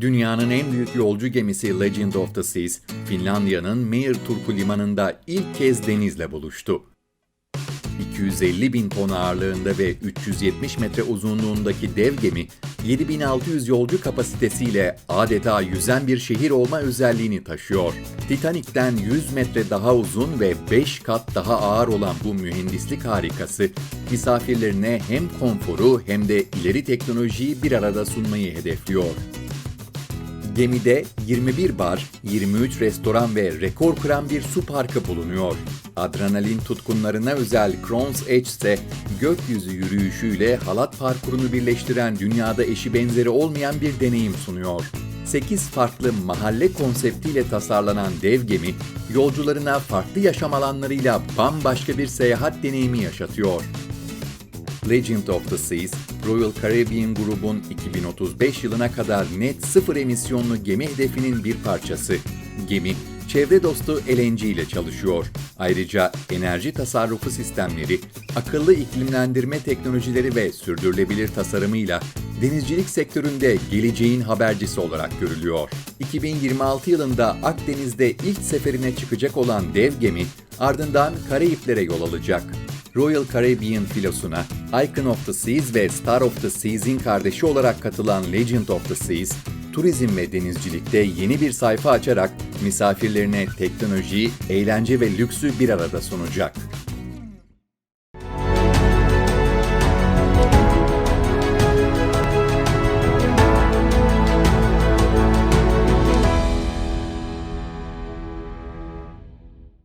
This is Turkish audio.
Dünyanın en büyük yolcu gemisi Legend of the Seas, Finlandiya'nın Meyerturku limanında ilk kez denizle buluştu. 250 bin ton ağırlığında ve 370 metre uzunluğundaki dev gemi, 7600 yolcu kapasitesiyle adeta yüzen bir şehir olma özelliğini taşıyor. Titanik'ten 100 metre daha uzun ve 5 kat daha ağır olan bu mühendislik harikası, misafirlerine hem konforu hem de ileri teknolojiyi bir arada sunmayı hedefliyor. Gemide 21 bar, 23 restoran ve rekor kıran bir su parkı bulunuyor. Adrenalin tutkunlarına özel Crown's Edge ise gökyüzü yürüyüşüyle halat parkurunu birleştiren dünyada eşi benzeri olmayan bir deneyim sunuyor. 8 farklı mahalle konseptiyle tasarlanan dev gemi, yolcularına farklı yaşam alanlarıyla bambaşka bir seyahat deneyimi yaşatıyor. Legend of the Seas, Royal Caribbean grubun 2035 yılına kadar net sıfır emisyonlu gemi hedefinin bir parçası. Gemi, çevre dostu LNG ile çalışıyor. Ayrıca enerji tasarrufu sistemleri, akıllı iklimlendirme teknolojileri ve sürdürülebilir tasarımıyla denizcilik sektöründe geleceğin habercisi olarak görülüyor. 2026 yılında Akdeniz'de ilk seferine çıkacak olan dev gemi, ardından Karayiplere yol alacak. Royal Caribbean filosuna Icon of the Seas ve Star of the Seas'in kardeşi olarak katılan Legend of the Seas, turizm ve denizcilikte yeni bir sayfa açarak misafirlerine teknolojiyi, eğlence ve lüksü bir arada sunacak.